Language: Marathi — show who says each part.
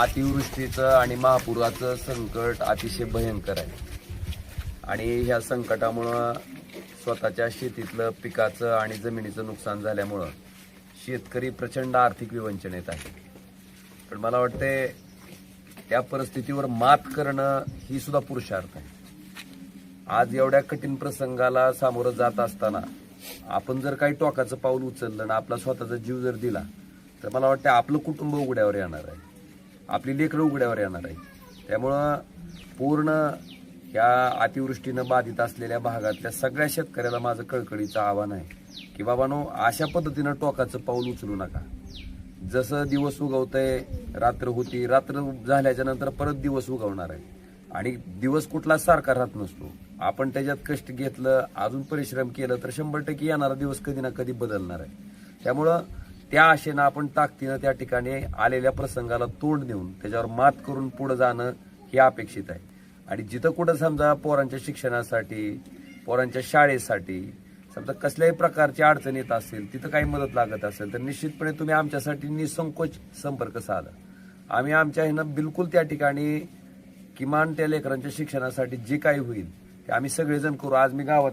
Speaker 1: अतिवृष्टीचं आणि महापुराचं संकट अतिशय भयंकर आहे. आणि ह्या संकटामुळं स्वतःच्या शेतीतलं पिकाचं आणि जमिनीचं नुकसान झाल्यामुळं शेतकरी प्रचंड आर्थिक विवंचनेत आहे. पण मला वाटते त्या परिस्थितीवर मात करणं ही सुद्धा पुरुषार्थ आहे. आज एवढ्या कठीण प्रसंगाला सामोरं जात असताना आपण जर काही टोकाचं पाऊल उचललं आणि आपला स्वतःचा जीव जर दिला तर मला वाटतं आपलं कुटुंब उघड्यावर येणार आहे. आपली लेकरं उघड्यावर येणार आहे त्यामुळं पूर्ण या अतिवृष्टीनं बाधित असलेल्या भागातल्या सगळ्या शेतकऱ्याला माझं कळकळीचं आव्हान आहे. की बाबानो अशा पद्धतीनं टोकाचं पाऊल उचलू नका. जसं दिवस उगवतंय रात्र होती रात्र झाल्याच्यानंतर परत दिवस उगवणार आहे. आणि दिवस कुठला सारखा राहत नसतो. आपण त्याच्यात कष्ट घेतलं अजून परिश्रम केलं तर शंभर टक्के येणारा दिवस कधी ना कधी बदलणार आहे. त्यामुळं त्या आशेनं आपण ताकदीनं त्या ठिकाणी आलेल्या प्रसंगाला तोंड देऊन त्याच्यावर मात करून पुढे जाणं हे अपेक्षित आहे. आणि जिथं कुठं समजा पोरांच्या शिक्षणासाठी पोरांच्या शाळेसाठी समजा कसल्याही प्रकारची अडचण येत असेल तिथं काही मदत लागत असेल तर निश्चितपणे तुम्ही आमच्यासाठी निसंकोच संपर्क साधा. आम्ही आमच्या ह्यानं बिलकुल त्या ठिकाणी किमान त्या लेकरांच्या शिक्षणासाठी जे काही होईल ते आम्ही सगळेजण करू. आज मी गावात